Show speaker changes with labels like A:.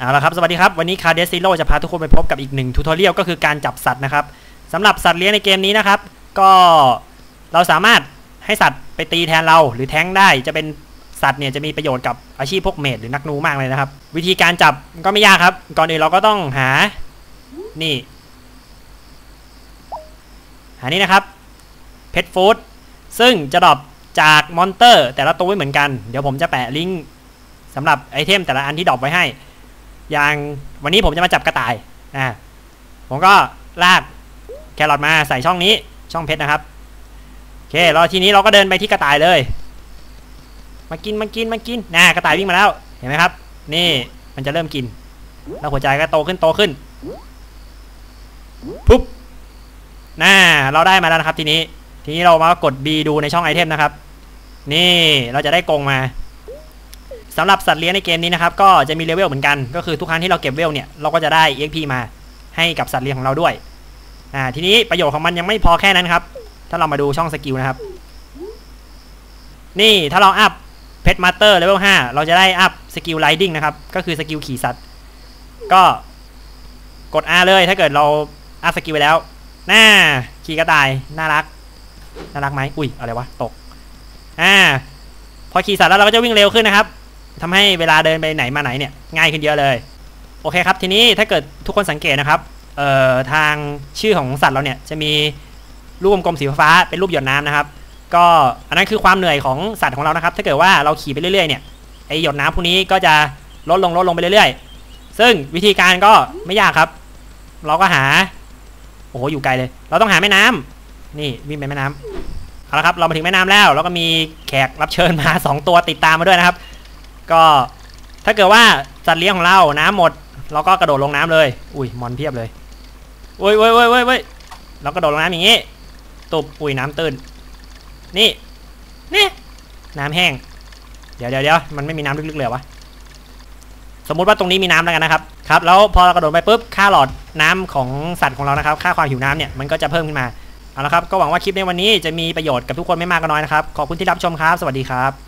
A: เอาละครับสวัสดีครับ วันนี้คาเดซิโ o จะพาทุกคนไปพบกับอีกหนึ่งทูทอเรียลก็คือการจับสัตว์นะครับสำหรับสัตว์เลี้ยงในเกมนี้นะครับ ก็เราสามารถให้สัตว์ไปตีแทนเราหรือแท้งได้จะเป็นสัตว์เนี่ยจะมีประโยชน์กับอาชีพพวกเมดหรือนักนูมากเลยนะครับ วิธีการจับก็ไม่ยากครับ ก่อนอื่นเราก็ต้องหานี่หานี่นะครับเพ t ฟู้ดซึ่งจะดรอปจากมอนเตอร์แต่ละตัวไม่เหมือนกัน เดี๋ยวผมจะแปะลิงก์สำหรับไอเทมแต่ละอันที่ดรอปไว้ให้ อย่างวันนี้ผมจะมาจับกระต่ายอ่าผมก็ลากแครอทมาใส่ช่องนี้ช่องเพชรนะครับโอเคแล้วทีนี้เราก็เดินไปที่กระต่ายเลย มากินมากินมากินน่ากระต่ายวิ่งมาแล้วเห็นไหมครับ นี่มันจะเริ่มกิน แล้วหัวใจก็โตขึ้นโตขึ้นปุ๊บน่าเราได้มาแล้วนะครับทีนี้ ทีนี้เรามากด B ดูในช่องไอเทมนะครับ นี่เราจะได้กงมา สำหรับสัตว์เลี้ยงในเกมนี้นะครับก็จะมีเลเวลเหมือนกัน ก็คือทุกครั้งที่เราเก็บเวลเนี่ยเราก็จะได้ EXP มาให้กับสัตว์เลี้ยงของเราด้วยอ่าทีนี้ประโยชน์ของมันยังไม่พอแค่นั้นครับ ถ้าเรามาดูช่องสกิลนะครับ นี่ถ้าเราอัพเพชรมาสเตอร์เลเวล5เราจะได้อัพสกิลไลดิ้งนะครับ ก็คือสกิลขี่สัตว์ ก็กด R เลยถ้าเกิดเราอัพสกิลไปแล้วน่าขี่กระต่ายน่ารัก น่ารักไหมอุ้ยอะไรวะตกอ่าพอขี่สัตว์แล้วเราก็จะวิ่งเร็วขึ้นนะครับ ทำให้เวลาเดินไปไหนมาไหนเนี่ยง่ายขึ้นเยอะเลย โอเคครับ ทีนี้ถ้าเกิดทุกคนสังเกตนะครับเอ่อทางชื่อของสัตว์เราเนี่ยจะมีรูปกลมสีฟ้าเป็นรูปหยดน้ำนะครับ ก็อันนั้นคือความเหนื่อยของสัตว์ของเรานะครับ ถ้าเกิดว่าเราขี่ไปเรื่อยๆเนี่ยไอหยดน้ำพวกนี้ก็จะลดลงลดลงไปเรื่อยๆ ซึ่งวิธีการก็ไม่ยากครับ เราก็หาโอ้โหอยู่ไกลเลย เราต้องหาแม่น้ำนี่วิ่งไปแม่น้ำเอาละครับ เรามาถึงแม่น้ำแล้ว แล้วก็มีแขกรับเชิญมา 2 ตัวติดตามมาด้วยนะครับ ก็ถ้าเกิดว่าสัตว์เลี้ยงของเราน้ำหมด เราก็กระโดดลงน้ำเลย อุ้ยมอนเพียบเลยอุ้ยอุ้ยอุ้ยอุ้ยอุ้ยเรากระโดดลงน้ำอย่างนี้ตุบอุ้ยน้ำตื้นนี่นี่น้ำแห้ง เดี๋ยวเดี๋ยวเดี๋ยวมันไม่มีน้ำลึกๆเลยวะสมมุติว่าตรงนี้มีน้ำแล้วกันนะครับครับแล้วพอเรากระโดดไปปุ๊บค่าหลอดน้ำของสัตว์ของเรานะครับ ค่าความหิวน้ำเนี่ยมันก็จะเพิ่มขึ้นมาเอาละครับก็หวังว่าคลิปในวันนี้จะมีประโยชน์กับทุกคนไม่มากก็น้อยนะครับขอบคุณที่รับชมครับ สวัสดีครับ